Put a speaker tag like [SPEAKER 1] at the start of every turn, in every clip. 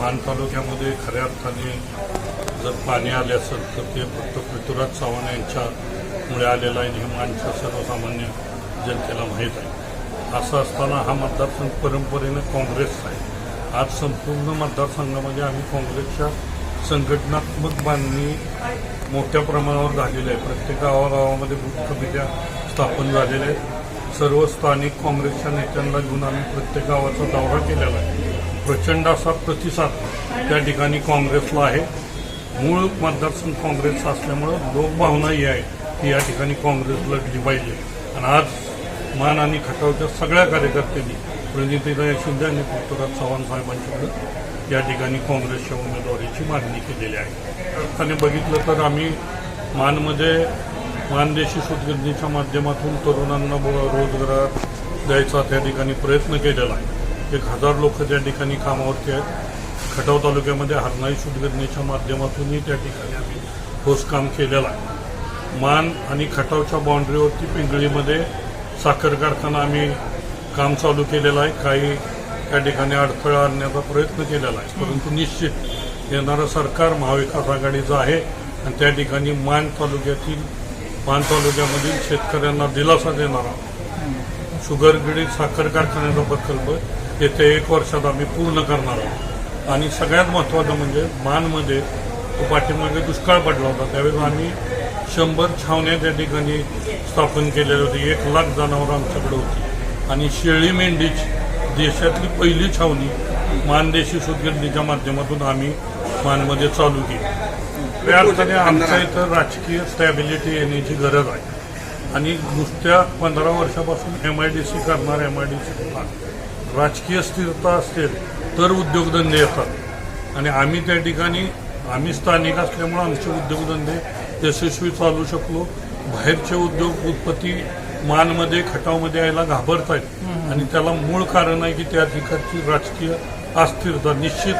[SPEAKER 1] मान तालुक्यामध्ये खऱ्या अर्थाने जर पाणी आले असेल तर ते फक्त पृथ्वीराज चव्हाण यांच्यामुळे आलेलं आहे हे माणसं सर्वसामान्य जनतेला माहीत आहे. असं असताना हा मतदारसंघ परंपरेनं काँग्रेसचा आहे. आज संपूर्ण मतदारसंघामध्ये आम्ही काँग्रेसच्या संघटनात्मक बांधणी मोठ्या प्रमाणावर झालेली आहे. प्रत्येक गावागावामध्ये बूथ कमिट्या स्थापन झालेल्या आहेत. सर्व स्थानिक काँग्रेसच्या नेत्यांना घेऊन आम्ही प्रत्येक गावाचा दौरा केलेला आहे. प्रचंड असा प्रतिसाद त्या ठिकाणी काँग्रेसला आहे. मूळ मतदारसंघ काँग्रेस असल्यामुळं लोकभावना ही आहे ती या ठिकाणी काँग्रेस लढली पाहिजे. आणि आज मान आणि खटावच्या सगळ्या कार्यकर्त्यांनी प्रणितीराय शिंदे आणि पृथ्वीराज चव्हाण साहेबांच्याकडे या ठिकाणी काँग्रेसच्या उमेदवारीची मागणी केलेली आहे. अर्थाने बघितलं तर आम्ही मानमध्ये मानदेशी सुतगिरणीच्या माध्यमातून तरुणांना रोजगार द्यायचा त्या ठिकाणी प्रयत्न केलेला आहे. एक हजार लोक त्या ठिकाणी कामावरती आहेत खटाव तालुक्यामध्ये हरनाई सुदगिरणीच्या माध्यमातूनही त्या ठिकाणी आम्ही ठोस काम केलेलं आहे. मान आणि खटावच्या बाउंड्रीवरती पिंगळीमध्ये साखर कारखाना आम्ही काम चालू केलेलं आहे. काही त्या ठिकाणी अडथळा आणण्याचा प्रयत्न केलेला आहे. परंतु निश्चित येणारं सरकार महाविकास आघाडीचं आहे आणि त्या ठिकाणी मान तालुक्यातील मान तालुक्यामधील शेतकऱ्यांना दिलासा देणारा शुगर गिडी साखर कारखान्याचा प्रकल्प येत्या एक वर्षात आम्ही पूर्ण करणार आहोत. आणि सगळ्यात महत्त्वाचं म्हणजे मानमध्ये तो पाठीमागे दुष्काळ पडला होता. त्यावेळेस आम्ही शंभर छावण्या त्या ठिकाणी स्थापन केलेल्या होती एक लाख जनावरं आमच्याकडे होती. आणि शेळी मेंढीची देशातली पहिली छावणी मानदेशी सुदगिरणीच्या माध्यमातून आम्ही मानमध्ये चालू केली. त्या अर्थाने आमच्या इथं राजकीय स्टॅबिलिटी येण्याची गरज आहे. आणि नुसत्या पंधरा वर्षापासून एम आय डी सी करणार एम आय डी सी राजकीय स्थिरता असेल तर उद्योगधंदे येतात. आणि आम्ही त्या ठिकाणी आम्ही स्थानिक असल्यामुळे आमचे उद्योगधंदे यशस्वी चालू शकलो. बाहेरचे उद्योग उत्पत्ती मानमध्ये खटावमध्ये यायला घाबरत आहेत आणि त्याला मूळ कारण आहे की त्या ठिकाणची राजकीय अस्थिरता. निश्चित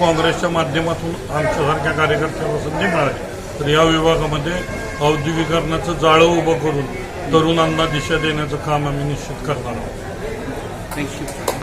[SPEAKER 1] काँग्रेसच्या माध्यमातून आमच्यासारख्या कार्यकर्त्याला संधी मिळाली. तर या विभागामध्ये औद्योगिकरणाचं जाळं उभं करून तरुणांना दिशा देण्याचं काम आम्ही निश्चित करणार आहोत.
[SPEAKER 2] थँक्यू